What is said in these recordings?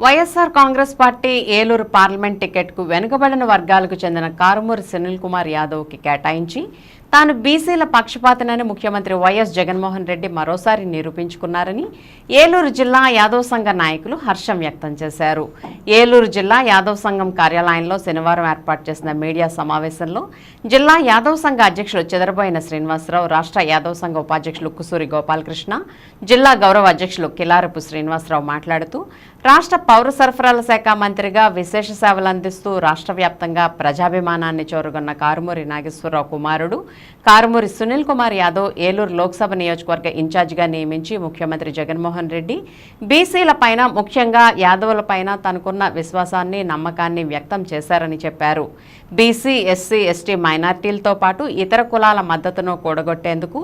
YSR Congress party Eluru parliament టికెట్కు వెనుకబడిన వర్గాలకు చెందిన కారుమూరి సునీల్ కుమార్ యాదవ్కి కేటాయించి తాను బీసీల పక్షపాతనని ముఖ్యమంత్రి వైఎస్ జగన్మోహన్ రెడ్డి మరోసారి నిరూపించుకున్నారని ఏలూరు జిల్లా యాదవ్ సంఘ నాయకులు హర్షం వ్యక్తం చేశారు. ఏలూరు జిల్లా యాదవ్ సంఘం కార్యాలయంలో శనివారం ఏర్పాటు చేసిన మీడియా సమావేశంలో జిల్లా యాదవ్ సంఘ అధ్యక్షులు చెదరబోయిన శ్రీనివాసరావు రాష్ట్ర యాదవ్ సంఘ ఉపాధ్యక్షులు కుసూరి గోపాలకృష్ణ జిల్లా గౌరవ అధ్యక్షులు కిలారపు శ్రీనివాసరావు మాట్లాడుతూ రాష్ట్ర పౌర సరఫరాల శాఖ మంత్రిగా విశేష సేవలు అందిస్తూ రాష్ట్ర వ్యాప్తంగా ప్రజాభిమానాన్ని చోరుగొన్న కారుమూరి నాగేశ్వరరావు కుమారుడు కారుమూరి సునీల్ కుమార్ యాదవ్ ఏలూరు లోక్సభ నియోజకవర్గ ఇన్ఛార్జిగా నియమించి ముఖ్యమంత్రి జగన్మోహన్ రెడ్డి. బీసీల పైన ముఖ్యంగా యాదవుల పైన తనకున్న విశ్వాసాన్ని నమ్మకాన్ని వ్యక్తం చేశారని చెప్పారు. బీసీ ఎస్సీ ఎస్టీ మైనార్టీలతో పాటు ఇతర కులాల మద్దతును కూడగొట్టేందుకు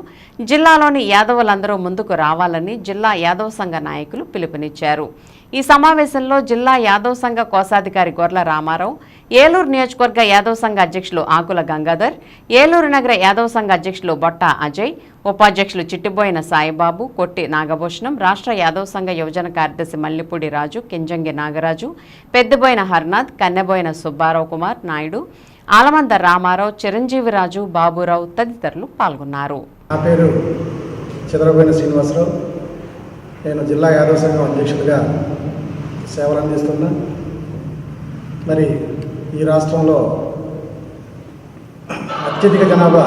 జిల్లాలోని యాదవులందరూ ముందుకు రావాలని జిల్లా యాదవ్ సంఘ నాయకులు పిలుపునిచ్చారు. ఈ సమావేశంలో జిల్లా యాదవ్ సంఘ కోశాధికారి గొర్ల రామారావు ఏలూరు నియోజకవర్గ యాదవ్ సంఘ అధ్యక్షులు ఆకుల గంగాధర్ ఏలూరు నగర యాదవ్ సంఘ అధ్యక్షులు బొట్ట అజయ్ ఉపాధ్యక్షులు చిట్టిబోయిన సాయిబాబు కొట్టి నాగభూషణం రాష్ట్ర యాదవ్ సంఘ యువజన కార్యదర్శి మల్లిపూడి రాజు కింజంగి నాగరాజు పెద్దబోయిన హర్నాథ్ కన్నెబోయిన సుబ్బారావు కుమార్ నాయుడు ఆలమంద రామారావు చిరంజీవిరాజు బాబురావు తదితరులు పాల్గొన్నారు. నా పేరు శ్రీనివాసరావు. నేను జిల్లా యాదవ సంఘం అధ్యక్షుడిగా సేవలు అందిస్తున్నా మరి ఈ రాష్ట్రంలో అత్యధిక జనాభా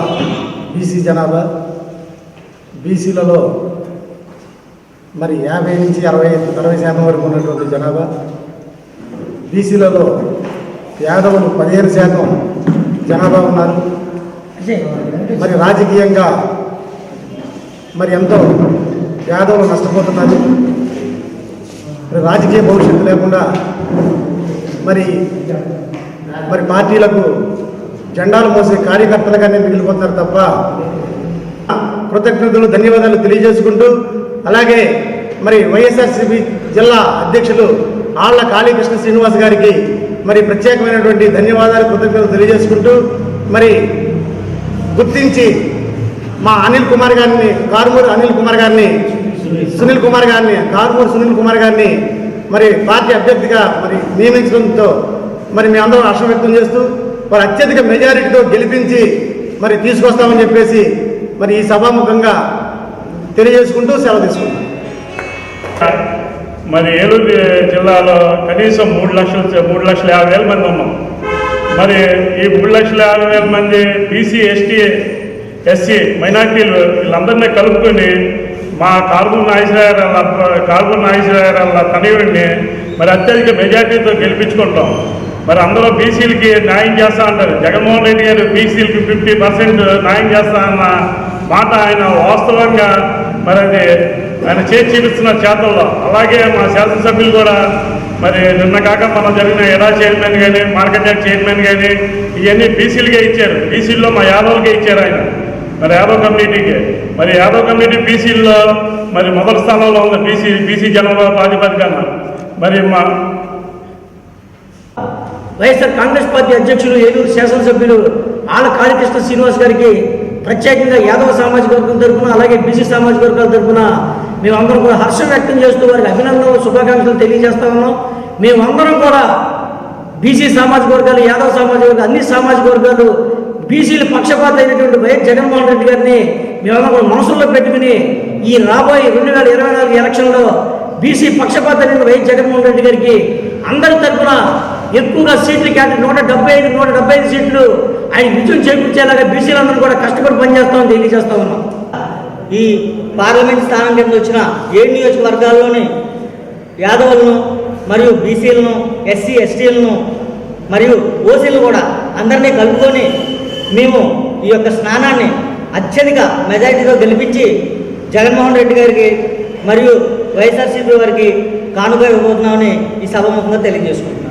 బీసీ జనాభా బీసీలలో మరి యాభై నుంచి అరవై అరవై శాతం వరకు ఉన్నటువంటి జనాభా బీసీలలో యాదవులు పదిహేను శాతం జనాభా ఉన్నారు. మరి రాజకీయంగా మరి ఎంతో యాదవులు నష్టపోతున్నారు. రాజకీయ భవిష్యత్తు లేకుండా మరి మరి పార్టీలకు జెండాలు మోసే కార్యకర్తలుగానే మిగిలిపోతారు తప్ప కృతజ్ఞతలు ధన్యవాదాలు తెలియజేసుకుంటూ అలాగే మరి వైఎస్ఆర్సీపీ జిల్లా అధ్యక్షులు ఆళ్ళ కాళీకృష్ణ శ్రీనివాస్ గారికి మరి ప్రత్యేకమైనటువంటి ధన్యవాదాలు కృతజ్ఞతలు తెలియజేసుకుంటూ మరి గుర్తించి మా అనిల్ కుమార్ గారిని కారుమూరు అనిల్ కుమార్ గారిని సునీల్ కుమార్ గారిని కారుమూరు సునీల్ కుమార్ గారిని మరి పార్టీ అభ్యర్థిగా మరి నియమించడంతో మరి మేము అందరం హర్షం వ్యక్తం చేస్తూ మరి అత్యధిక మెజారిటీతో గెలిపించి మరి తీసుకొస్తామని చెప్పేసి మరి ఈ సభాముఖంగా తెలియజేసుకుంటూ సెలవు తీసుకుంటాం మరి ఏలూరు జిల్లాలో కనీసం మూడు లక్షల మూడు లక్షల యాభై వేల మంది ఉన్నాం. మరి ఈ మూడు లక్షల యాభై వేల మంది బీసీ ఎస్టీ ఎస్సీ మైనార్టీలు వీళ్ళందరినీ కలుపుకొని మా కార్బన్ నాగేశ్వరరావు కార్బన్ నాగేశ్వరరావు తనయుడిని మరి అత్యధిక మెజార్టీతో గెలిపించుకుంటాం. మరి అందరూ బీసీలకి న్యాయం చేస్తా అంటారు. జగన్మోహన్ రెడ్డి గారు బీసీలకి ఫిఫ్టీ పర్సెంట్ న్యాయం చేస్తా అన్న మాట ఆయన వాస్తవంగా మరి అది ఆయన చేసి చూపిస్తున్న చేతల్లో. అలాగే మా శాసనసభ్యులు కూడా మరి నిన్న కాక మనం జరిగిన ఎడా చైర్మన్ కానీ మార్కెట్ చైర్మన్ కానీ ఇవన్నీ బీసీలుగా ఇచ్చారు. బీసీల్లో మా యాదవ్కే ఇచ్చారు ఆయన. మరి యాదవ్ కమ్యూనిటీకి మరి యాదవ్ కమ్యూనిటీ బీసీల్లో మరి మొదటి స్థానంలో ఉంది బీసీ బీసీ జనాభా ప్రాతిపదికన మరి మా వైఎస్ఆర్ కాంగ్రెస్ పార్టీ అధ్యక్షులు ఏలూరు శాసనసభ్యులు ఆళ్ళ కాళీకృష్ణ శ్రీనివాస్ గారికి ప్రత్యేకంగా యాదవ సామాజిక వర్గం తరఫున అలాగే బీసీ సామాజిక వర్గాల తరఫున మేమందరం కూడా హర్షం వ్యక్తం చేస్తూ వారికి అభినందనలు శుభాకాంక్షలు తెలియజేస్తా ఉన్నాం. మేమందరం కూడా బీసీ సామాజిక వర్గాలు యాదవ సామాజిక వర్గాలు అన్ని సామాజిక వర్గాలు బీసీలు పక్షపాత అయినటువంటి వైఎస్ జగన్మోహన్ రెడ్డి గారిని మేమందరం మనసుల్లో పెట్టుకుని ఈ రాబోయే రెండు వేల ఇరవై నాలుగు ఎలక్షన్లో బీసీ పక్షపాత అయిన వైఎస్ జగన్మోహన్ రెడ్డి గారికి అందరి తరఫున ఎక్కువగా సీట్లు కేటాయి. నూట డెబ్బై ఐదు నూట డెబ్బై ఐదు సీట్లు ఆయన విజయం చేకూర్చేలాగా బీసీలందరూ కూడా కష్టపడి పనిచేస్తామని తెలియజేస్తా ఉన్నాం? ఈ పార్లమెంట్ స్థానం కింద వచ్చిన ఏడు నియోజకవర్గాల్లోని యాదవులను మరియు బీసీలను ఎస్సీ ఎస్టీలను మరియు ఓసీలను కూడా అందరినీ కలుపుకొని మేము ఈ యొక్క స్నానాన్ని అత్యధిక మెజారిటీతో గెలిపించి జగన్మోహన్ రెడ్డి గారికి మరియు వైఎస్ఆర్సీపీ వారికి కానుక ఇవ్వబోతున్నామని ఈ సభాముఖంగా తెలియజేసుకుంటున్నాం.